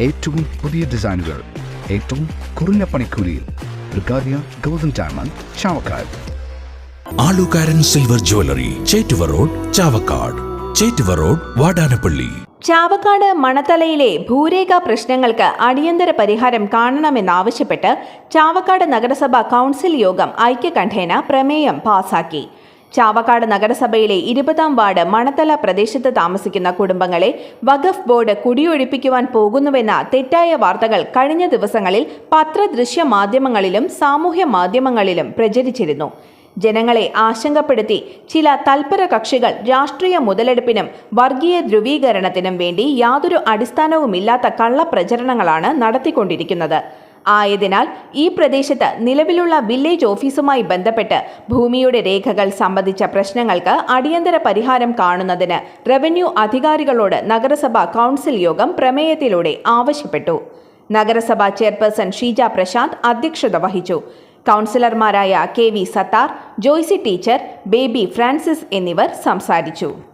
ഏറ്റവും പുതിയ ഡിസൈനുകൾ ഏറ്റവും കുറഞ്ഞ പണിക്കൂലിയിൽ ബ്രിഗാദിയ golden diamond Chavakkad. ആലുകാരൻ silver jewellery Chettuva road Chavakkad. Chettuva road Vadanappally. Chavakkad മണത്തലയിലെ ഭൂരേഖ പ്രശ്നങ്ങൾക്ക് അടിയന്തര പരിഹാരം കാണണമെന്നാവശ്യപ്പെട്ട് ചാവക്കാട് നഗരസഭാ കൗൺസിൽ യോഗം ഐക്യകണ്ഠേന പ്രമേയം പാസാക്കി. ചാവക്കാട് നഗരസഭയിലെ ഇരുപതാം വാർഡ് മണത്തല പ്രദേശത്ത് താമസിക്കുന്ന കുടുംബങ്ങളെ വഖഫ് ബോർഡ് കുടിയൊഴിപ്പിക്കുവാൻ പോകുന്നുവെന്ന തെറ്റായ വാർത്തകൾ കഴിഞ്ഞ ദിവസങ്ങളിൽ പത്രദൃശ്യ മാധ്യമങ്ങളിലും സാമൂഹ്യ മാധ്യമങ്ങളിലും പ്രചരിച്ചിരുന്നു. ജനങ്ങളെ ആശങ്കപ്പെടുത്തി ചില തൽപര കക്ഷികൾ രാഷ്ട്രീയ മുതലെടുപ്പിനും വർഗീയ ധ്രുവീകരണത്തിനും വേണ്ടി യാതൊരു അടിസ്ഥാനവുമില്ലാത്ത കള്ളപ്രചരണങ്ങളാണ് നടത്തിക്കൊണ്ടിരിക്കുന്നത്. ആയതിനാൽ ഈ പ്രദേശത്ത് നിലവിലുള്ള വില്ലേജ് ഓഫീസുമായി ബന്ധപ്പെട്ട് ഭൂമിയുടെ രേഖകൾ സംബന്ധിച്ച പ്രശ്നങ്ങൾക്ക് അടിയന്തര പരിഹാരം കാണുന്നതിന് റവന്യൂ അധികാരികളോട് നഗരസഭ കൗൺസിൽ യോഗം പ്രമേയത്തിലൂടെ ആവശ്യപ്പെട്ടു. നഗരസഭാ ചെയർപേഴ്സൺ ഷീജ പ്രശാന്ത് അധ്യക്ഷത വഹിച്ചു. കൗൺസിലർമാരായ K V Sathar Joicy teacher Baby Francis എന്നിവർ സംസാരിച്ചു.